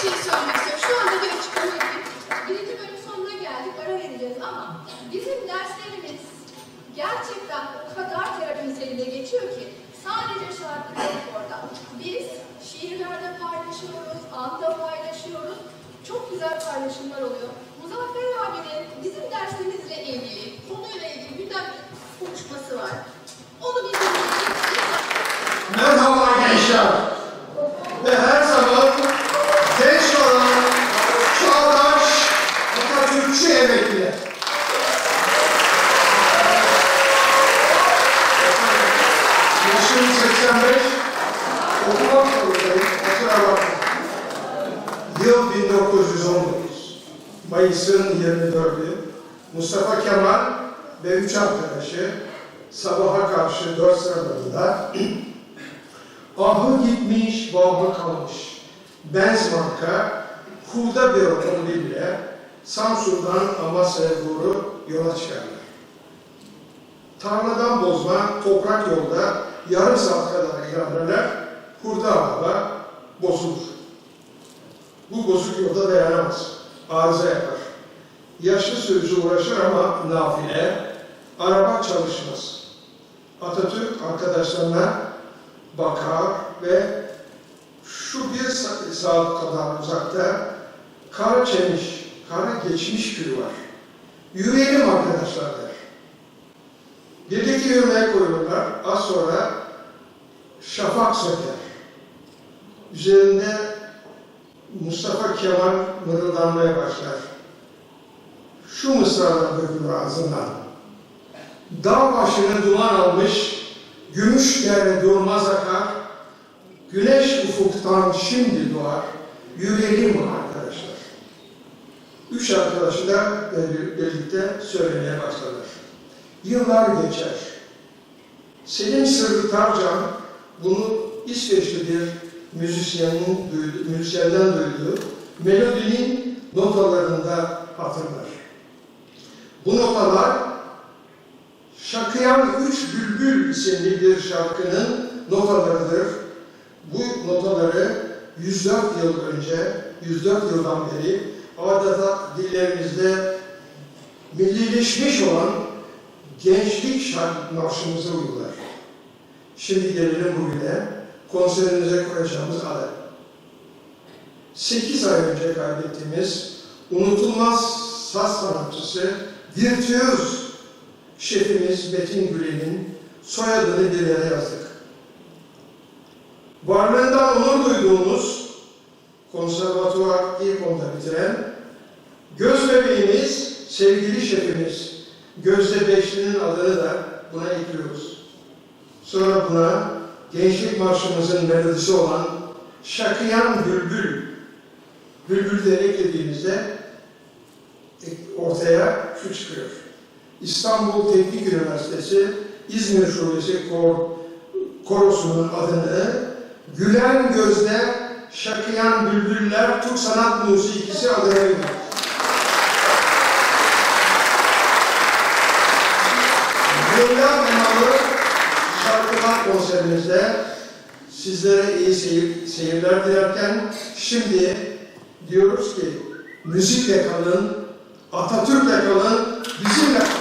şey söylemek istiyorum. Şu anda bir açıklama yapayım. Birinci bölüm sonuna geldik, ara vereceğiz ama bizim derslerimiz gerçekten o kadar terapi niteliğinde geçiyor ki sadece şarkı yok orada. Biz şiirlerde paylaşıyoruz, anda paylaşıyoruz. Çok güzel paylaşımlar oluyor. Muzaffer abinin bizim derslerimizle bakmayın. Yıl 1919, Mayıs'ın 24'ü, Mustafa Kemal ve üç arkadaşı sabaha karşı dört sıralarında ahı gitmiş, vahı kalmış. Benz marka, hurda bir otomobille Samsun'dan Amasya'ya doğru yola çıkarlar. Tarladan bozma toprak yolda yarım saat kadar ilerlerler, hurda araba bozulur. Bu bozuk yolda dayanamaz, arıza yapar. Yaşlı sürücü uğraşır ama nafile, araba çalışmaz. Atatürk arkadaşlarına bakar ve şu bir sa- saat kadar uzakta kara çemiş, kara geçmiş köyü var. Yürüyelim arkadaşlar der. Birlikte yürümeye koyulurlar. Az sonra şafak söker. Üzerinde Mustafa Kemal mırıldanmaya başlar. Şu mısralar dökülür ağzından. Dağ başını duman almış, gümüş dere durmaz akar, güneş ufuktan şimdi doğar, yürüyelim arkadaşlar. Üç arkadaşı da birlikte söylemeye başladılar. Yıllar geçer. Selim Sırrı Tarcan bunu İsveçli bir müzisyenin, müzisyenden duyduğu melodinin notalarında hatırlar. Bu notalar Şakıyan Üç Bülbül isimli bir şarkının notalarıdır. Bu notaları 104 yıl önce, 104 yıldan beri adeta dillerimizde millileşmiş olan gençlik şarkı marşımıza uygular. Şimdi gelelim bugüne konserimize koyacağımız aday. 8 ay önce kaybettiğimiz unutulmaz saz sanatçısı, virtüöz şefimiz Metin Gülen'in soyadını bir yere yazdık. Varlığından onur duyduğumuz konservatuvar ilk onda bitiren göz bebeğimiz, sevgili şefimiz Gözde Beşli'nin adını da buna ekliyoruz. Sonra buna gençlik marşımızın melodisi olan Şakıyan Bülbül, Bülbül de eklediğimizde ortaya şu çıkıyor. İstanbul Teknik Üniversitesi İzmir Şubesi Kor Korosu'nun adını Gülen Gözde Şakıyan Bülbüller Türk Sanat Musikisi adına veriyor. Yıllar umalı konserimizde sizlere iyi seyir, seyirler dilerken şimdi diyoruz ki müzikle kalın, Atatürk'le kalın, bizimle kalın.